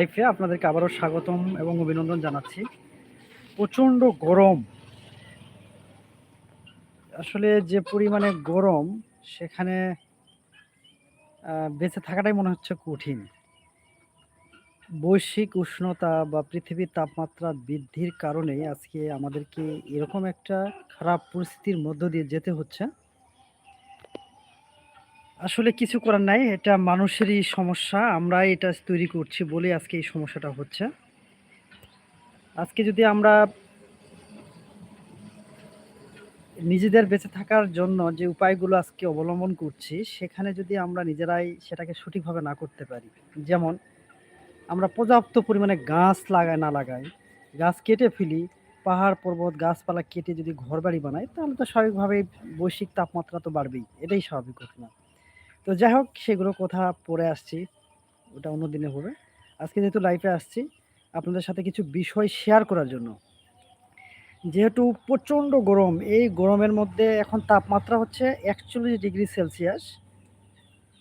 লাইফে আপনাদেরকে আবারও স্বাগতম এবং অভিনন্দন জানাচ্ছি। প্রচণ্ড গরম। আসলে যে পরিমাণে গরম, সেখানে বেঁচে থাকাটাই মনে হচ্ছে কঠিন। বৈশ্বিক উষ্ণতা বা পৃথিবীর তাপমাত্রা বৃদ্ধির কারণে আজকে আমাদেরকে এরকম একটা খারাপ পরিস্থিতির মধ্য দিয়ে যেতে হচ্ছে। আসলে কিছু করার নাই, এটা মানুষেরই সমস্যা আমরা এটা তৈরি করছি বলে আজকে এই সমস্যাটা হচ্ছে। আজকে যদি আমরা নিজেদের বেঁচে থাকার জন্য যে উপায়গুলো আজকে অবলম্বন করছি, সেখানে যদি আমরা নিজেরাই সেটাকে সঠিকভাবে না করতে পারি, যেমন আমরা পর্যাপ্ত পরিমাণে গাছ লাগাই, না লাগাই, গাছ কেটে ফেলি, পাহাড়, পর্বত, গাছপালা কেটে যদি ঘরবাড়ি বানাই, তাহলে তো স্বাভাবিকভাবেই বৈশ্বিক তাপমাত্রা তো বাড়বেই, এটাই স্বাভাবিক ঘটনা। তো যাই হোক, সেগুলো কথা পরে আসছি, ওটা অন্য দিনে হবে আজকে যেহেতু লাইফে আসছি, আপনাদের সাথে কিছু বিষয় শেয়ার করার জন্য। যেহেতু প্রচণ্ড গরম, এই গরমের মধ্যে এখন তাপমাত্রা হচ্ছে একচল্লিশ ডিগ্রি সেলসিয়াস।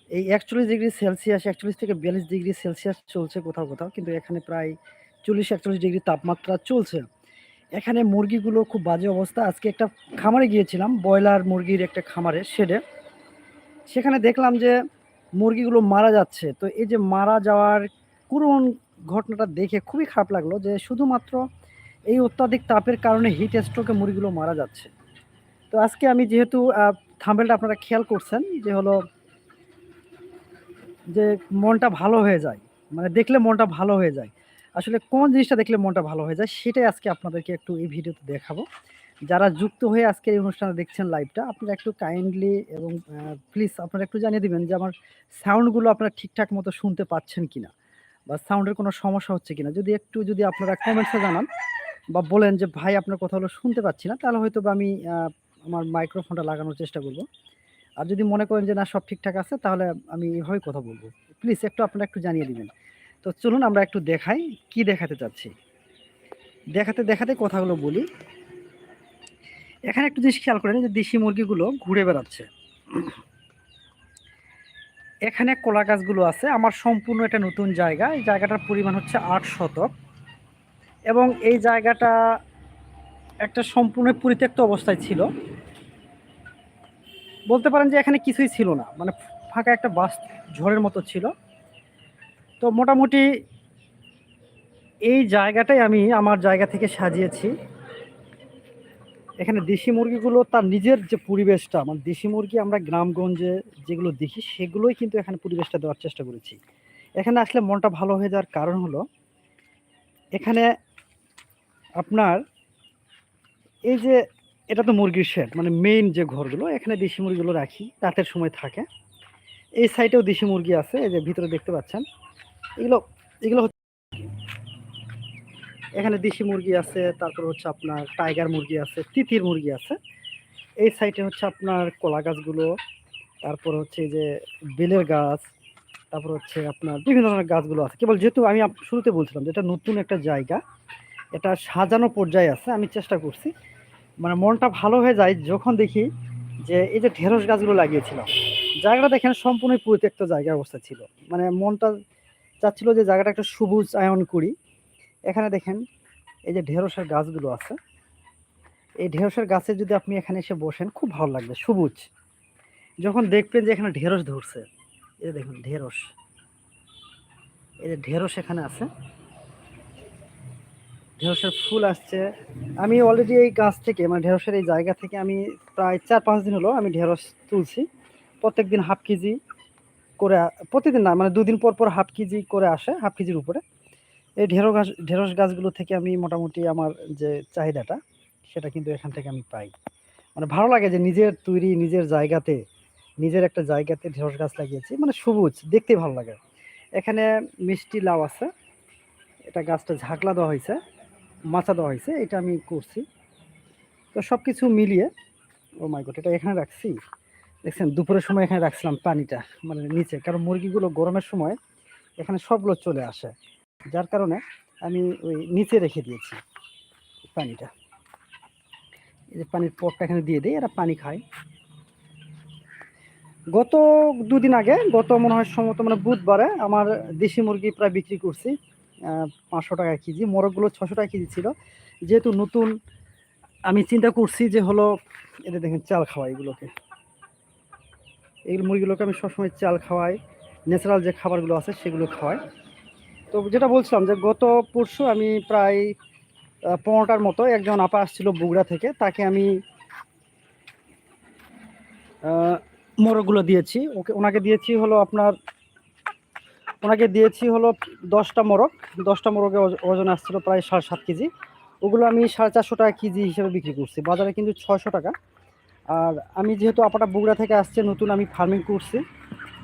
এই একচল্লিশ ডিগ্রি সেলসিয়াস, একচল্লিশ থেকে বিয়াল্লিশ ডিগ্রি সেলসিয়াস চলছে কোথাও কোথাও, কিন্তু এখানে প্রায় চল্লিশ, একচল্লিশ ডিগ্রি তাপমাত্রা চলছে। এখানে মুরগিগুলো খুব বাজে অবস্থা। আজকে একটা খামারে গিয়েছিলাম, ব্রয়লার মুরগির একটা খামারে শেডে সেখানে দেখলাম যে মুরগিগুলো মারা যাচ্ছে। তো এই যে মারা যাওয়ার করুণ ঘটনাটা দেখে খুবই খারাপ লাগল যে শুধুমাত্র এই অত্যাধিক তাপের কারণে হিট স্ট্রোকে মুরগিগুলো মারা যাচ্ছে। তো আজকে আমি যেহেতু থাম্বেলটা আপনারা খেয়াল করছেন যে হলো যে মনটা ভালো হয়ে যায় মানে দেখলে মনটা ভালো হয়ে যায়। আসলে কোন জিনিসটা দেখলে মনটা ভালো হয়ে যায় সেটাই আজকে আপনাদেরকে একটু এই ভিডিওতে দেখাবো। যারা যুক্ত হয়ে আজকে এই অনুষ্ঠানে দেখছেন লাইভটা আপনারা একটু কাইন্ডলি এবং প্লিজ আপনারা একটু জানিয়ে দিবেন যে আমার সাউন্ডগুলো আপনারা ঠিকঠাক মতো শুনতে পাচ্ছেন কিনা বা সাউন্ডের কোনো সমস্যা হচ্ছে কিনা। যদি একটু যদি আপনারা কমেন্টসে জানান বা বলেন যে, ভাই, আপনার কথাগুলো শুনতে পাচ্ছি না, তাহলে হয়তো বা আমি আমার মাইক্রোফোনটা লাগানোর চেষ্টা করব। আর যদি মনে করেন যে, না, সব ঠিকঠাক আছে, তাহলে আমি এভাবে কথা বলব। প্লিজ একটু আপনারা একটু জানিয়ে দিবেন। তো চলুন আমরা একটু দেখাই কি দেখাতে চাচ্ছি। দেখাতে দেখাতে কথাগুলো বলি। এখানে একটু জিনিস খেয়াল করেন যে দেশি মুরগিগুলো ঘুরে বেড়াচ্ছে। এখানে কলা গাছগুলো আছে, আমার সম্পূর্ণ একটা নতুন জায়গা। এই জায়গাটার পরিমাণ হচ্ছে আট শতক। এবং এই জায়গাটা একটা সম্পূর্ণ পরিত্যক্ত অবস্থায় ছিল। বলতে পারেন যে এখানে কিছুই ছিল না মানে ফাঁকা একটা বাস ঝড়ের মতো ছিল। তো মোটামুটি এই জায়গাটাই আমি আমার জায়গা থেকে সাজিয়েছি। এখানে দেশি মুরগিগুলো তার নিজের যে পরিবেশটা মানে দেশি মুরগি আমরা গ্রামগঞ্জে যেগুলো দেখি, সেগুলোই কিন্তু এখানে পরিবেশটা দেওয়ার চেষ্টা করেছি। এখানে আসলে মনটা ভালো হয়ে যাওয়ার কারণ হলো, এখানে আপনার এই যে এটা তো মুরগির শেড মানে মেইন যে ঘরগুলো, এখানে দেশি মুরগিগুলো রাখি, রাতের সময় থাকে। এই সাইডেও দেশি মুরগি আছে, এই যে ভিতরে দেখতে পাচ্ছেন, এগুলো এগুলো এখানে দেশি মুরগি আছে, তারপর হচ্ছে আপনার টাইগার মুরগি আছে, তিতির মুরগি আছে। এই সাইডে হচ্ছে আপনার কলা গাছগুলো, তারপর হচ্ছে যে বেলের গাছ, তারপর হচ্ছে আপনার বিভিন্ন ধরনের গাছগুলো আছে। কেবল যেহেতু আমি শুরুতে বলছিলাম যে এটা নতুন একটা জায়গা, এটা সাজানো পর্যায়ে আছে, আমি চেষ্টা করছি। মানে মনটা ভালো হয়ে যায় যখন দেখি যে এই যে ঢেঁড়স গাছগুলো লাগিয়েছিলাম। জায়গাটা দেখেন সম্পূর্ণ পরিত্যক্ত জায়গার অবস্থা ছিল। মানে মনটা চাচ্ছিল যে জায়গাটা একটা সবুজ আয়ন করি। এখানে দেখেন, এই যে ঢেঁড়সের গাছগুলো আছে। এই ঢেঁড়সের গাছে যদি আপনি এখানে এসে বসেন, খুব ভালো লাগবে, সবুজ। যখন দেখবেন যে এখানে ঢেঁড়স ধরছে, এই যে দেখুন, ঢেঁড়স। এই যে ঢেঁড়স এখানে আছে। ঢেঁড়সের ফুল আসছে। আমি অলরেডি এই গাছ থেকে মানে ঢেঁড়সের এই জায়গা থেকে আমি প্রায় চার পাঁচ দিন হলো আমি ঢেঁড়স তুলছি। প্রত্যেক দিন হাফ কেজি করে, প্রতিদিন না মানে দুদিন পর পর হাফ কেজি করে আসে, হাফ কেজির উপরে। এই ঢেঁড়স গাছ, ঢেঁড়স গাছগুলো থেকে আমি মোটামুটি আমার যে চাহিদাটা, সেটা কিন্তু এখান থেকে আমি পাই। মানে ভালো লাগে যে নিজের তৈরি, নিজের জায়গাতে, নিজের একটা জায়গাতে ঢেঁড়স গাছ লাগিয়েছি। মানে সবুজ, দেখতে ভালো লাগে। এখানে মিষ্টি লাউ আছে। এটা গাছটা ঝাঁকলা দেওয়া হয়েছে, মাচা দেওয়া হয়েছে, এটা আমি করছি। তো সব কিছু মিলিয়ে, ও মাই এটা এখানে রাখছি? দেখছেন, দুপুরের সময় এখানে রাখছিলাম পানিটা মানে নিচে। কারণ মুরগিগুলো গরমের সময় এখানে সবগুলো চলে আসে। যার কারণে আমি ওই নিচে রেখে দিয়েছি পানিটা। এই যে পানির পটটা এখানে দিয়ে দিই, এরা পানি খায়। গত দুদিন আগে, গত মনে হয় সম্ভবত মানে বুধবারে আমার দেশি মুরগি প্রায় বিক্রি করছি পাঁচশো টাকা কেজি, মোরগগুলো ছশো টাকা কেজি ছিল। যেহেতু নতুন আমি চিন্তা করছি যে হলো এটা দেখেন চাল খাওয়াই এগুলোকে। এই মুরগিগুলোকে আমি সবসময় চাল খাওয়াই, ন্যাচারাল যে খাবারগুলো আছে সেগুলো খাওয়াই। তো যেটা বলছিলাম যে গত পরশু আমি প্রায় পনেরোটার মতো একজন আপা আসছিল বগুড়া থেকে, তাকে আমি মোরগগুলো দিয়েছি। ওকে, ওনাকে দিয়েছি হলো আপনার, ওনাকে দিয়েছি হলো দশটা মোরগ। দশটা মোরগে ওজন আসছিল প্রায় সাড়ে সাত কেজি। ওগুলো আমি সাড়ে চারশো টাকা কেজি হিসেবে বিক্রি করছি। বাজারে কিন্তু ছয়শো টাকা। আর আমি যেহেতু আপাটা বগুড়া থেকে আসছে, নতুন আমি ফার্মিং করছি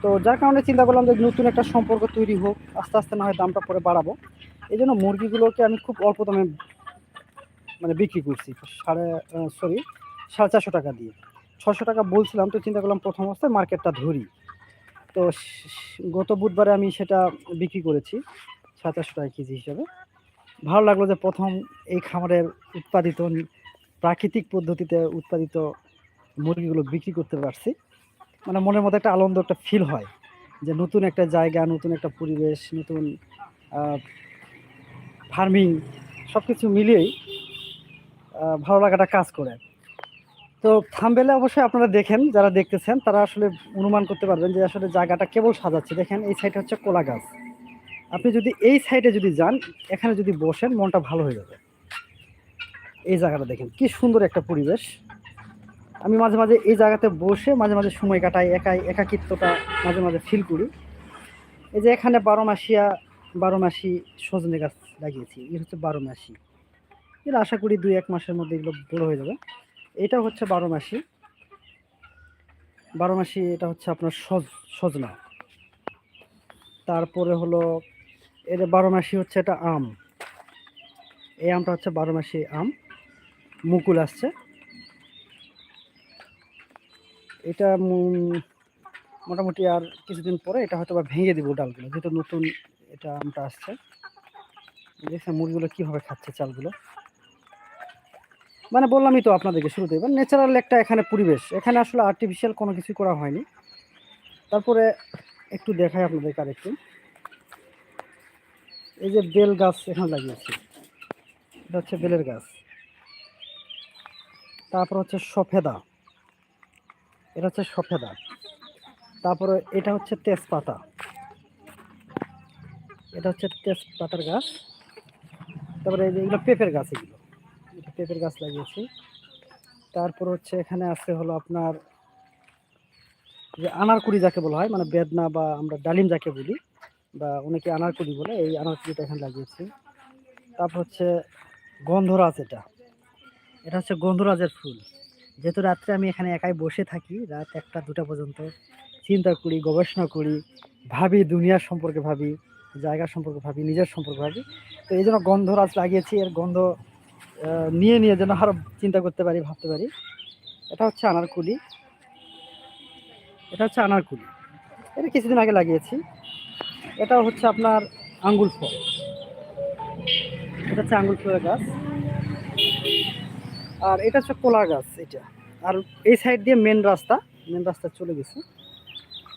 তো যার কারণে চিন্তা করলাম যে নতুন একটা সম্পর্ক তৈরি হোক, আস্তে আস্তে না হয় দামটা পরে বাড়াবো। এই জন্য মুরগিগুলোকে আমি খুব অল্প দামে মানে বিক্রি করছি, সাড়ে সরি সাড়ে চারশো টাকা দিয়ে। ছশো টাকা বলছিলাম তো চিন্তা করলাম প্রথম অবস্থায় মার্কেটটা ধরি। তো গত বুধবারে আমি সেটা বিক্রি করেছি, সাড়ে চারশো টাকা কেজি হিসাবে। ভালো লাগল যে প্রথম এই খামারের উৎপাদিত প্রাকৃতিক পদ্ধতিতে উৎপাদিত মুরগিগুলো বিক্রি করতে পারছি। মানে মনের মধ্যে একটা আনন্দ, একটা ফিল হয় যে নতুন একটা জায়গা, নতুন একটা পরিবেশ, নতুন ফার্মিং সব কিছু মিলিয়েই ভালো লাগাটা কাজ করে। তো থামবেলে অবশ্যই আপনারা দেখেন, যারা দেখতেছেন, তারা আসলে অনুমান করতে পারবেন যে আসলে জায়গাটা কেবল সাজাচ্ছে। দেখেন, এই সাইডে হচ্ছে কোলা গাছ। আপনি যদি এই সাইডে যদি যান, এখানে যদি বসেন, মনটা ভালো হয়ে যাবে। এই জায়গাটা দেখেন, কি সুন্দর একটা পরিবেশ। আমি মাঝে মাঝে এই জায়গাতে বসে মাঝে মাঝে সময় কাটাই, একাই, একাকিত্বটা মাঝে মাঝে ফিল করি। এই যে এখানে বারো মাসিয়া, বারো মাসি সজনে গাছ লাগিয়েছি, এই হচ্ছে বারো মাসি। এর আশা করি দুই এক মাসের মধ্যে এগুলো বড় হয়ে যাবে। এটা হচ্ছে বারো মাসি। বারো মাসি, এটা হচ্ছে আপনার সজ, সজনা। তারপরে হলো এটা বারো মাসি হচ্ছে এটা আম। এই আমটা হচ্ছে বারো মাসি আম। মুকুল আসছে। এটা মোটামুটি আর কিছুদিন পরে এটা হয়তো বা ভেঙে দিব ডালগুলো, যেহেতু নতুন এটা আমটা আসছে। দেখছেন মুরগিগুলো কীভাবে খাচ্ছে চালগুলো। মানে বললামই তো আপনাদেরকে শুরুতে, এবার ন্যাচারাল একটা এখানে পরিবেশ, এখানে আসলে আর্টিফিশিয়াল কোনো কিছু করা হয়নি। তারপরে একটু দেখাই আপনাদেরকে আর একটু এই যে বেল গাছ এখানে লাগিয়েছি, এটা হচ্ছে বেলের গাছ। তারপর হচ্ছে সফেদা। এটা হচ্ছে সফেদা তারপরে এটা হচ্ছে তেজপাতা। এটা হচ্ছে তেজপাতার গাছ। তারপরে এগুলো পেঁপের গাছ এগুলো। পেঁপের গাছ লাগিয়েছি। তারপর হচ্ছে এখানে আছে হলো আপনার যে আনারকুড়ি যাকে বলা হয় মানে বেদনা বা আমরা ডালিম যাকে বলি, বা অনেকে আনারকুড়ি বলে, এই আনারকুড়িটা এখানে লাগিয়েছি। তারপর হচ্ছে গন্ধরাজ এটা। এটা হচ্ছে গন্ধরাজের ফুল। যেহেতু রাত্রে আমি এখানে একাই বসে থাকি, রাত একটা, দুটা পর্যন্ত, চিন্তা করি, গবেষণা করি, ভাবি দুনিয়ার সম্পর্কে ভাবি, জায়গা সম্পর্কে ভাবি, নিজের সম্পর্কে ভাবি। তো এই জন্য গন্ধ রাজ লাগিয়েছি, এর গন্ধ নিয়ে নিয়ে যেন আরও চিন্তা করতে পারি, ভাবতে পারি। এটা হচ্ছে আনারকুলি। এটা হচ্ছে আনারকুলি। এটা কিছুদিন আগে লাগিয়েছি। এটা হচ্ছে আপনার আঙ্গুল ফল। এটা হচ্ছে আঙ্গুল ফলের গাছ। আর এটা হচ্ছে কলা গাছ, এটা। আর এই সাইড দিয়ে মেন রাস্তা মেন রাস্তা চলে গেছে।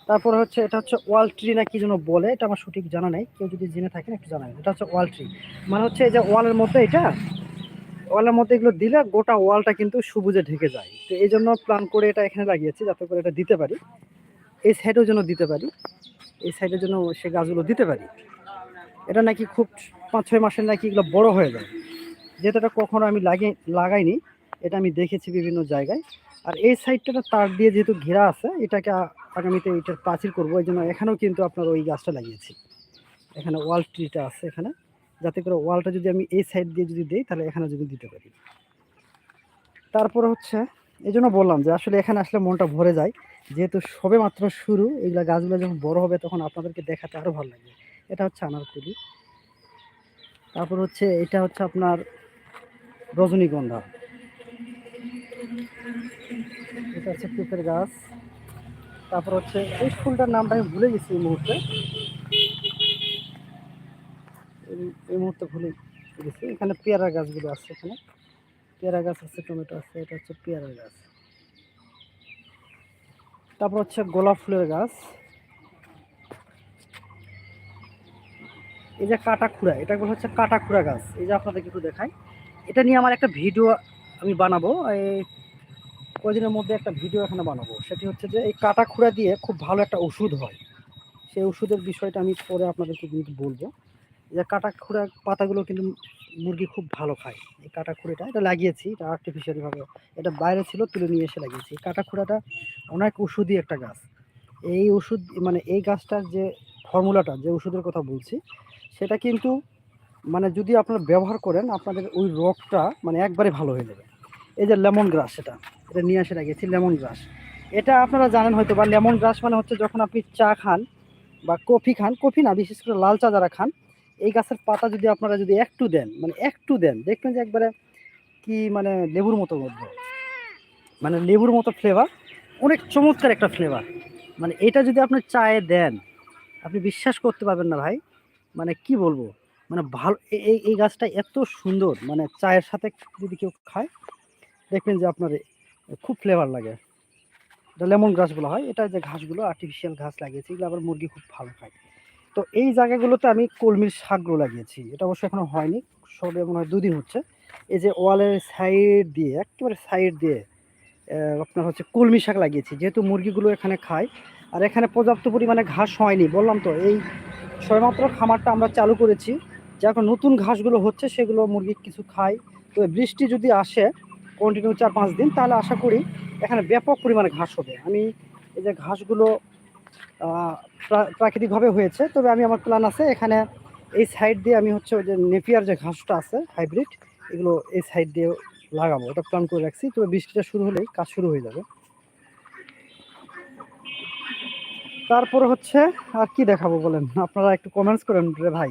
তারপরে হচ্ছে, এটা হচ্ছে ওয়াল ট্রি না কি যেন বলে, এটা আমার সঠিক জানা নাই। কেউ যদি জেনে থাকেন, একটু জানাবেন। এটা হচ্ছে ওয়াল ট্রি। মানে হচ্ছে এই যে ওয়ালের মধ্যে এটা, ওয়ালের মধ্যে এগুলো দিলে গোটা ওয়ালটা কিন্তু সবুজে ঢেকে যায়। তো এই জন্য প্ল্যান করে এটা এখানে লাগিয়েছি, যাতে করে এটা দিতে পারি। এই সাইডেও যেন দিতে পারি। এই সাইডের জন্য সে গাছগুলো দিতে পারি। এটা নাকি খুব পাঁচ ছয় মাসের নাকি এগুলো বড় হয়ে যায়। এটা কখনো আমি লাগিয়ে লাগাইনি, এটা আমি দেখেছি বিভিন্ন জায়গায়। আর এই সাইডটা তার দিয়ে যেহেতু ঘেরা আছে, এটাকে আগামীতে এটার প্রাচীর করব, এই জন্য এখানেও কিন্তু আপনার ওই গাছটা লাগিয়েছি। এখানে ওয়াল ট্রিটা আছে এখানে। যাতে করে ওয়ালটা যদি আমি এই সাইড দিয়ে যদি দিই, তাহলে এখানে যদি দিতে পারি। তারপরে হচ্ছে, এই জন্য বললাম যে আসলে এখানে আসলে মনটা ভরে যায়। যেহেতু সবে মাত্র শুরু, এইগুলা গাছগুলো যখন বড় হবে, তখন আপনাদেরকে দেখাতে আরও ভালো লাগবে। এটা হচ্ছে আনারকুলি। তারপর হচ্ছে, এটা হচ্ছে আপনার রজনীগন্ধা। এটা হচ্ছে পেঁপের গাছ। তারপর হচ্ছে এই ফুলটার নামটা আমি ভুলে গেছি এই মুহূর্তে। এই- মুহূর্তে ভুলে গেছি। এখানে পেয়ারা গাছগুলো আছে এখানে। পেয়ারা গাছ আছে, টমেটো আছে, এটা হচ্ছে পেয়ারা গাছ। তারপর হচ্ছে গোলাপ ফুলের গাছ। এই যে কাটা খুঁড়া এটা হচ্ছে কাটা খুঁড়া গাছ। এই যে আপনাদেরকে একটু দেখাই। এটা নিয়ে আমার একটা ভিডিও আমি বানাবো। এই কদিনের মধ্যে একটা ভিডিও এখানে বানাবো। সেটি হচ্ছে যে, এই কাটা খুঁড়া দিয়ে খুব ভালো একটা ওষুধ হয়। সেই ওষুধের বিষয়টা আমি পরে আপনাদেরকে কিন্তু বলব। যে, কাটা খুঁড়া পাতাগুলো কিন্তু মুরগি খুব ভালো খায়। এই কাটা খুঁড়েটা, এটা লাগিয়েছি, এটা আর্টিফিশিয়ালি ভাবে। এটা বাইরে ছিল, তুলে নিয়ে এসে লাগিয়েছি। কাটা খুঁড়াটা অনেক ওষুধই একটা গাছ। এই ওষুধ মানে এই গাছটার যে ফর্মুলাটা যে ওষুধের কথা বলছি, সেটা কিন্তু মানে যদি আপনারা ব্যবহার করেন, আপনাদের ওই রোগটা মানে একবারে ভালো হয়ে যাবে। এই যে লেমন গ্রাস সেটা এটা নিয়ে আসে লাগিয়েছি লেমন গ্রাস এটা আপনারা জানেন হয়তো বা লেমন গ্রাস মানে হচ্ছে যখন আপনি চা খান বা কফি খান, কফি না, বিশেষ করে লাল চা যারা খান, এই গাছের পাতা যদি আপনারা যদি একটু দেন মানে একটু দেন, দেখবেন যে একবারে কি মানে লেবুর মতো মধ্যে মানে লেবুর মতো ফ্লেভার অনেক চমৎকার একটা ফ্লেভার মানে এটা যদি আপনি চায়ে দেন, আপনি বিশ্বাস করতে পারবেন না ভাই মানে কি বলব? মানে ভালো এই এই গাছটা এত সুন্দর মানে চায়ের সাথে যদি কেউ খায়, দেখবেন যে আপনার খুব ফ্লেভার লাগে। এটা লেমন বলা হয়, এটা যে ঘাসগুলো আর্টিফিশিয়াল ঘাস লাগিয়েছি, এগুলো আবার মুরগি খুব ভালো খায়। তো এই জায়গাগুলোতে আমি কলমির শাকগুলো লাগিয়েছি, এটা অবশ্য এখনও হয়নি, সবে মনে হয় দুদিন হচ্ছে। এই যে ওয়ালের সাইড দিয়ে, একেবারে সাইড দিয়ে আপনার হচ্ছে কলমি শাক লাগিয়েছি, যেহেতু মুরগিগুলো এখানে খায়, আর এখানে পর্যাপ্ত পরিমাণে ঘাস হয়নি, বললাম তো, এই সবেমাত্র খামারটা আমরা চালু করেছি। যে এখন নতুন ঘাসগুলো হচ্ছে, সেগুলো মুরগি কিছু খায়। তো বৃষ্টি যদি আসে কন্টিনিউ চার পাঁচ দিন, তাহলে আশা করি এখানে ব্যাপক পরিমাণে ঘাস হবে। আমি এই যে ঘাসগুলো প্রা- প্রাকৃতিকভাবে হয়েছে, তবে আমি আমার প্ল্যান আছে এখানে এই সাইড দিয়ে আমি হচ্ছে ওই যে নেপিয়ার যে ঘাসটা আছে হাইব্রিড এগুলো এই সাইড দিয়ে লাগাবো। এটা প্ল্যান করে রাখছি, তবে বৃষ্টিটা শুরু হলেই কাজ শুরু হয়ে যাবে। তারপরে হচ্ছে আর কি দেখাবো বলেন? আপনারা একটু কমেন্টস করেন রে ভাই।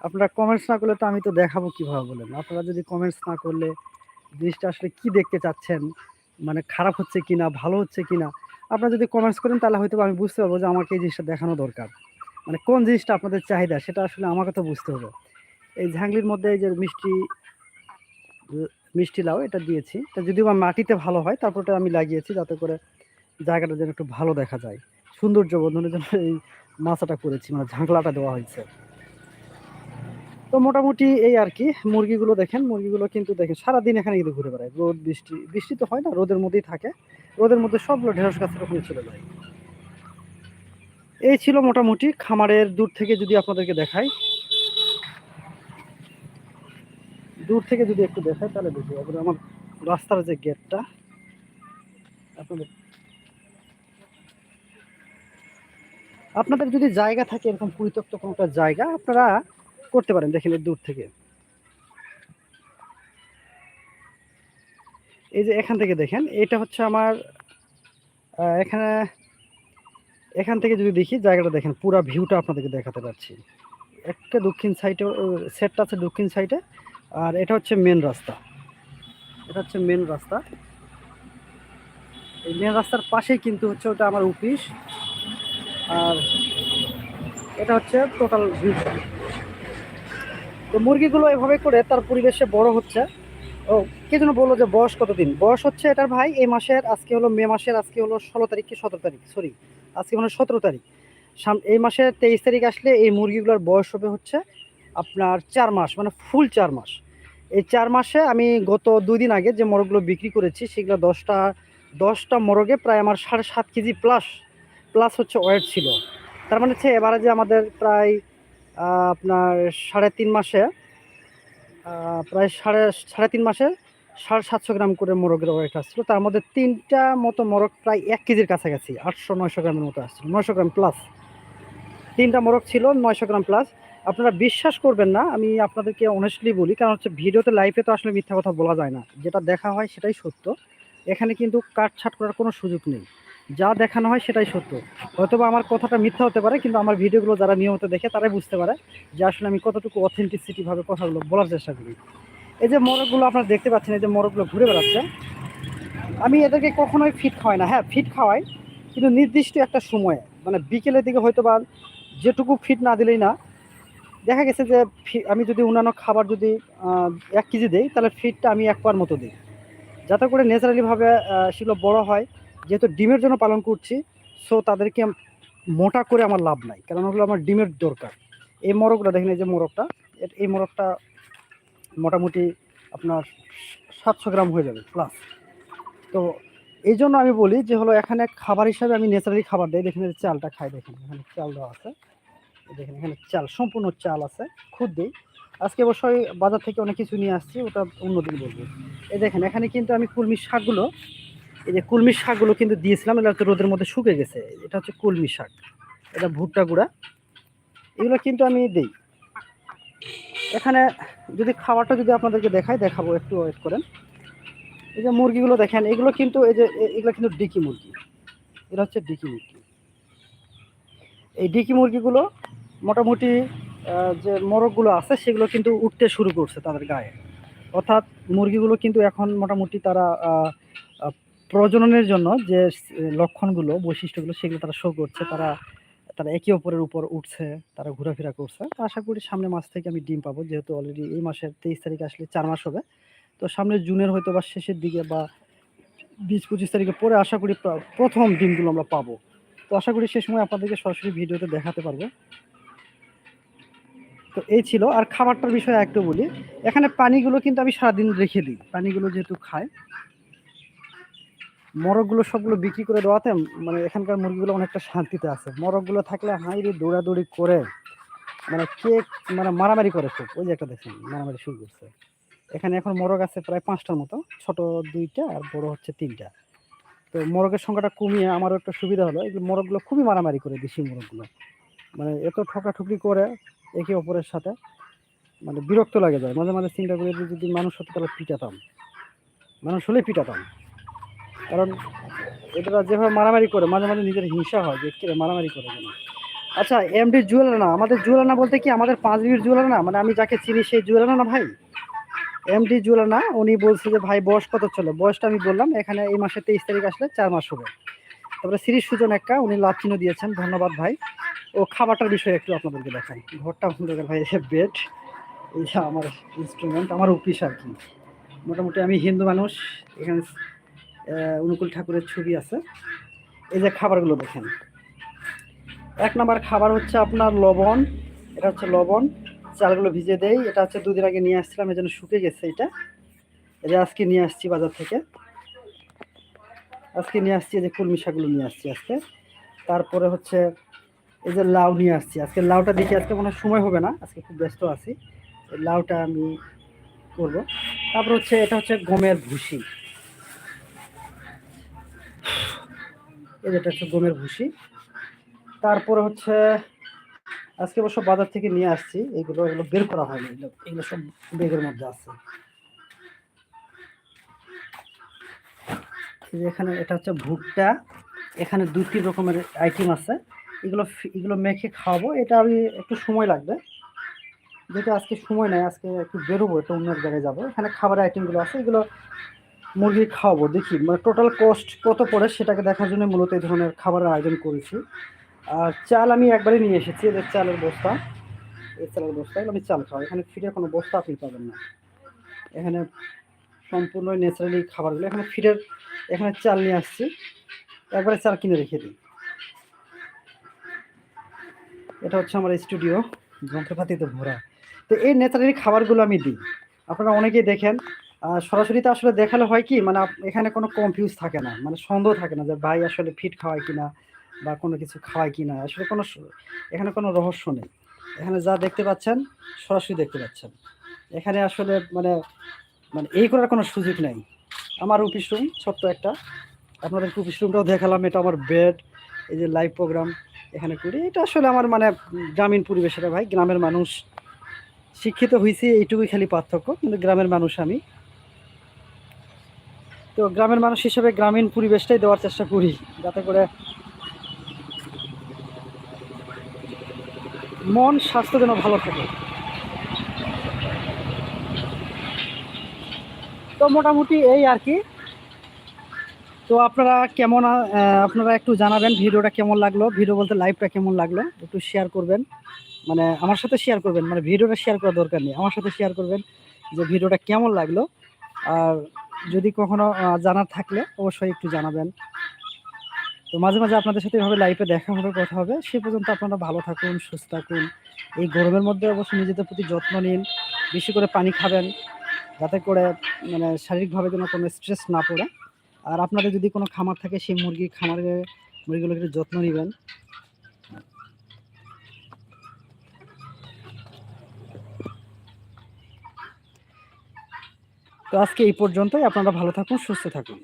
আপনারা কমেন্টস না করলে তো আমি তো দেখাবো কীভাবে বলেন? আপনারা যদি কমেন্টস না করলে জিনিসটা আসলে কি দেখতে চাচ্ছেন? মানে খারাপ হচ্ছে কি না ভালো হচ্ছে কি না আপনারা যদি কমেন্টস করেন তাহলে হয়তো আমি বুঝতে পারব যে আমাকে এই জিনিসটা দেখানো দরকার। মানে কোন জিনিসটা আপনাদের চাহিদা, সেটা আসলে আমাকে তো বুঝতে হবে। এই ঝাংলির মধ্যে এই যে মিষ্টি মিষ্টি লাউ, এটা দিয়েছি। এটা যদিও বা মাটিতে ভালো হয় তারপর ওটা আমি লাগিয়েছি যাতে করে জায়গাটা যেন একটু ভালো দেখা যায়। সৌন্দর্য বর্ধনের জন্য এই মাছাটা করেছি মানে ঝাঁকলাটা দেওয়া হয়েছে। তো মোটামুটি এই আর কি, মুরগিগুলো দেখেন, মুরগিগুলো কিন্তু দেখেন, সারাদিন এখানে কিন্তু ঘুরে বেড়ায়। রোদ, বৃষ্টি বৃষ্টি তো হয় না, রোদের মধ্যেই থাকে। রোদের মধ্যে সবগুলো ঢেঁড়স গাছের ওখানে চলে যায় এই ছিল মোটামুটি খামারের দূর থেকে যদি আপনাদেরকে দেখাই। দূর থেকে যদি একটু দেখাই, তাহলে পারবেন আমার রাস্তার যে গেটটা। আপনাদের আপনাদের যদি জায়গা থাকে, এরকম পরিত্যক্ত কোনো একটা জায়গা, আপনারা করতে পারেন, দেখেন দূর থেকে। এই যে এখান থেকে দেখেন, এটা হচ্ছে আমার এখানে, এখান থেকে যদি দেখি জায়গাটা দেখেন, পুরো ভিউটা আপনাদেরকে দেখাতে পারছি। একটা দক্ষিণ সাইডে সেটটা আছে দক্ষিণ সাইডে আর এটা হচ্ছে মেন রাস্তা। এটা হচ্ছে মেন রাস্তা। এই মেন রাস্তার পাশেই কিন্তু হচ্ছে ওটা আমার অফিস আর এটা হচ্ছে টোটাল ভিউ তো মুরগিগুলো এভাবে করে তার পরিবেশে বড় হচ্ছে। ও, কে যেন বলল যে বয়স কতদিন? বয়স হচ্ছে এটার ভাই, এই মাসের, আজকে হলো মে মাসের, আজকে হলো ষোলো তারিখ কি সতেরো তারিখ? সরি আজকে হলো সতেরো তারিখ। সাম- এই মাসের তেইশ তারিখ আসলে এই মুরগিগুলোর বয়স হবে হচ্ছে আপনার চার মাস মানে ফুল চার মাস। এই চার মাসে আমি গত দুই দিন আগে যে মোরগগুলো বিক্রি করেছি, সেগুলো দশটা দশটা মোরগে প্রায় আমার সাড়ে সাত কেজি প্লাস প্লাস হচ্ছে ওয়েট ছিল। তার মানে হচ্ছে এবারে যে আমাদের প্রায় আপনার সাড়ে তিন মাসে প্রায় সাড়ে সাড়ে তিন মাসে সাড়ে সাতশো গ্রাম করে মোরগের ওয়েট আসছিল। তার মধ্যে তিনটা মতো মোরগ প্রায় এক কেজির কাছাকাছি, আটশো নয়শো গ্রামের মতো আসছিল, নয়শো গ্রাম প্লাস তিনটা মোরগ ছিল, নয়শো গ্রাম প্লাস আপনারা বিশ্বাস করবেন না, আমি আপনাদেরকে অনেস্টলি বলি, কারণ হচ্ছে ভিডিওতে লাইভে তো আসলে মিথ্যা কথা বলা যায় না। যেটা দেখা হয় সেটাই সত্য। এখানে কিন্তু কাটছাট করার কোনো সুযোগ নেই। যা দেখানো হয় সেটাই সত্য। হয়তোবা আমার কথাটা মিথ্যা হতে পারে, কিন্তু আমার ভিডিওগুলো যারা নিয়মিত দেখে তারাই বুঝতে পারে যে আসলে আমি কতটুকু অথেন্টিসিটিভাবে কথাগুলো বলার চেষ্টা করি। এই যে মোরগগুলো আপনারা দেখতে পাচ্ছেন, এই যে মোরগগুলো ঘুরে বেড়াচ্ছে। আমি এদেরকে কখনোই ফিট খাওয়াই না। হ্যাঁ ফিট খাওয়াই, কিন্তু নির্দিষ্ট একটা সময়ে মানে বিকেলের দিকে হয়তো বা যেটুকু ফিট না দিলেই না। দেখা গেছে যে আমি যদি অন্যান্য খাবার যদি এক কেজি দিই, তাহলে ফিটটা আমি এক পার মতো দিই। যাতে করে ন্যাচারালিভাবে সেগুলো বড় হয়। যেহেতু ডিমের জন্য পালন করছি সো তাদেরকে মোটা করে আমার লাভ নাই। কারণ ওগুলো আমার ডিমের দরকার। এই মোরগটা দেখেন এই যে মোরগটা এই মোরগটা মোটামুটি আপনার সাতশো গ্রাম হয়ে যাবে প্লাস তো এই জন্য আমি বলি যে, হলো এখানে খাবার হিসাবে আমি ন্যাচারালি খাবার দিই। দেখেন চালটা খাই, দেখেন এখানে চাল দেওয়া আছে। দেখেন এখানে চাল, সম্পূর্ণ চাল আছে, খুদ দিই। আজকে অবশ্যই বাজার থেকে অনেক কিছু নিয়ে আসছি, ওটা অন্যদিন বলব। এই দেখেন, এখানে কিন্তু আমি কুলমি শাকগুলো এই যে কুলমি শাকগুলো কিন্তু দিয়েছিলাম, এটা হচ্ছে রোদের মধ্যে শুকে গেছে। এটা হচ্ছে কুলমি শাক। এটা ভুট্টা গুঁড়া। এগুলো কিন্তু আমি দিই। এখানে যদি খাবারটা যদি আপনাদেরকে দেখাই, দেখাবো, একটু ওয়েট করেন। এই যে মুরগিগুলো দেখেন, এগুলো কিন্তু এই যে এগুলো কিন্তু ডিকি মুরগি। এটা হচ্ছে ডিকি মুরগি। এই ডিকি মুরগিগুলো মোটামুটি যে মোরগগুলো আছে, সেগুলো কিন্তু উঠতে শুরু করছে তাদের গায়ে। অর্থাৎ মুরগিগুলো কিন্তু এখন মোটামুটি তারা প্রজননের জন্য যে লক্ষণগুলো, বৈশিষ্ট্যগুলো সেগুলো তারা শো করছে, তারা তারা একে অপরের উপর উঠছে, তারা ঘোরাফেরা করছে। তো আশা করি সামনে মাস থেকে আমি ডিম পাবো, যেহেতু অলরেডি এই মাসের তেইশ তারিখে আসলে চার মাস হবে। তো সামনে জুনের হয়তো বা শেষের দিকে বা বিশ পঁচিশ তারিখে পরে আশা করি প্রথম ডিমগুলো আমরা পাবো। তো আশা করি সে সময় আপনাদেরকে সরাসরি ভিডিওতে দেখাতে পারব। তো এই ছিল, আর খাবারটার বিষয়ে একটু বলি। এখানে পানিগুলো কিন্তু আমি সারাদিন রেখে দিই, পানিগুলো যেহেতু খায়। মরগগুলো সবগুলো বিক্রি করে দেওয়াতে মানে এখানকার মুরগিগুলো অনেকটা শান্তিতে আছে। মরগগুলো থাকলে হাঁড়ি দৌড়াদৌড়ি করে মানে কে মানে মারামারি করে খুব। ওই যে একটা দেখেন, মারামারি শুরু করছে। এখানে এখন মরগ আছে প্রায় পাঁচটার মতো, ছোট দুইটা আর বড় হচ্ছে তিনটা। তো মরগের সংখ্যাটা কমিয়ে আমারও একটা সুবিধা হলো। এগুলো মরগগুলো খুবই মারামারি করে দেশি মরগগুলো। মানে এত ঠকাঠুকি করে একে অপরের সাথে মানে বিরক্ত লাগে যায়। মাঝে মাঝে চিন্তা করি যদি মানুষ হতো তাহলে পিটাতাম। মানুষ হলে পিটাতাম। কারণ এটা যেভাবে মারামারি করে, মাঝে মাঝে নিজের হিংসা হয় যে কিরে মারামারি করে কেন? আচ্ছা এমডি জুয়েলার না আমাদের জুয়েলার না বলতে কি আমাদের পাঁচ বিবির জুয়েলার না মানে আমি যাকে চিনি সেই জুয়েলার না ভাই? এমডি জুয়েলার না উনি বলছে যে, ভাই, বয়স কত চলে বয়সটা আমি বললাম, এখানে এই মাসে তেইশ তারিখ আসলে চার মাস হবে। তারপরে শ্রী সুজন একটা, উনি লাভ চিহ্ন দিয়েছেন, ধন্যবাদ ভাই। ও খাবারটার বিষয়ে একটু আপনাদেরকে দেখাই। ঘরটা আপনাদের ভাই, বেড, এই আমার ইনস্ট্রুমেন্ট আমার অফিস আর কি। মোটামুটি আমি হিন্দু মানুষ, এখানে অনুকূল ঠাকুরের ছবি আছে। এই যে খাবারগুলো দেখেন। এক নাম্বার খাবার হচ্ছে আপনার লবণ। এটা হচ্ছে লবণ। চালগুলো ভিজে দেই। এটা হচ্ছে দুদিন আগে নিয়ে আসছিলাম, এই জন্য শুকে গেছে এটা। এটা আজকে নিয়ে আসছি বাজার থেকে। আজকে নিয়ে আসছি, এই যে কলমি শাকগুলো নিয়ে আসছি আজকে। তারপরে হচ্ছে এই যে লাউ নিয়ে আসছি। আজকে লাউটা দেখি, আজকে কোনো সময় হবে না। আজকে খুব ব্যস্ত আছি। লাউটা আমি করব। তারপর হচ্ছে এটা হচ্ছে গমের ভুসি। এই যেটা হচ্ছে গমের ভুসি। তারপরে হচ্ছে, আজকে অবশ্য বাজার থেকে নিয়ে আসছি। এইগুলো, এগুলো বের করা হয়নি। এগুলো সব বেগের মধ্যে আছে। এখানে, এটা হচ্ছে ভুট্টা। এখানে দু তিন রকমের আইটেম আছে। এগুলো এগুলো মেখে খাওয়াবো। এটা আমি একটু সময় লাগবে। যেটা আজকে সময় নেই, আজকে একটু বেরোবো, একটু অন্য জায়গায় যাব। এখানে খাবারের আইটেমগুলো আছে। এগুলো মুরগি খাওয়াবো, দেখি। মানে টোটাল কস্ট কত পড়ে সেটাকে দেখার জন্য মূলত এই ধরনের খাবারের আয়োজন করেছি। আর চাল আমি একবারে নিয়ে এসেছি, এদের চালের বস্তা। এই চালের বস্তা আমি চাল খাওয়া এখানে ফিডের কোনো বস্তা আপনি পাবেন না। এখানে সম্পূর্ণ ন্যাচারালি খাবারগুলো, এখানে ফিডের এখানে চাল নিয়ে আসছি। একবারে চাল কিনে রেখে দিই। এটা হচ্ছে আমার স্টুডিও, যন্ত্রপাতিতে ভরা। তো এই ন্যাচারালি খাবারগুলো আমি দিই। আপনারা অনেকেই দেখেন সরাসরি তো আসলে দেখালে হয় কি মানে এখানে কোনো কনফিউজ থাকে না মানে সন্দেহ থাকে না যে ভাই আসলে ফিট খাওয়ায় কিনা বা কোনো কিছু খাওয়ায় কিনা, আসলে কোনো এখানে কোনো রহস্য নেই। এখানে যা দেখতে পাচ্ছেন, সরাসরি দেখতে পাচ্ছেন। এখানে আসলে মানে মানে এই করার কোনো সুযোগ নেই। আমার অফিস রুম ছোট্ট একটা। আপনাদের অফিস রুমটাও দেখালাম, এটা আমার বেড এই যে লাইভ প্রোগ্রাম এখানে করি। এটা আসলে আমার মানে গ্রামীণ পরিবেশের ভাই, গ্রামের মানুষ। শিক্ষিত হয়েছি এইটুকুই খালি পার্থক্য, কিন্তু গ্রামের মানুষ আমি। তো গ্রামের মানুষ হিসেবে গ্রামীণ পরিবেশটাই দেওয়ার চেষ্টা করি, যাতে করে মন, স্বাস্থ্য যেন ভালো থাকে। তো মোটামুটি এই আর কি। তো আপনারা কেমন আপনারা একটু জানাবেন ভিডিওটা কেমন লাগল, ভিডিও বলতে লাইভটা কেমন লাগল, একটু শেয়ার করবেন। মানে আমার সাথে শেয়ার করবেন মানে ভিডিওটা শেয়ার করার দরকার নেই, আমার সাথে শেয়ার করবেন যে ভিডিওটা কেমন লাগল। আর যদি কখনো জানার থাকলে অবশ্যই একটু জানাবেন তো মাঝে, মাঝে আপনাদের সাথে এভাবে লাইফে দেখা হবে, কথা হবে। সে পর্যন্ত আপনারা ভালো থাকুন, সুস্থ থাকুন। এই গরমের মধ্যে অবশ্যই নিজেদের প্রতি যত্ন নিন। বেশি করে পানি খাবেন। যাতে করে মানে শারীরিকভাবে যেন কোনো স্ট্রেস না পড়ে। আর আপনাদের যদি কোনো খামার থাকে সেই মুরগির খামারে মুরগিগুলোর একটু যত্ন নিবেন। তো আজকে এই পর্যন্তই। আপনারা ভালো থাকুন, সুস্থ থাকুন।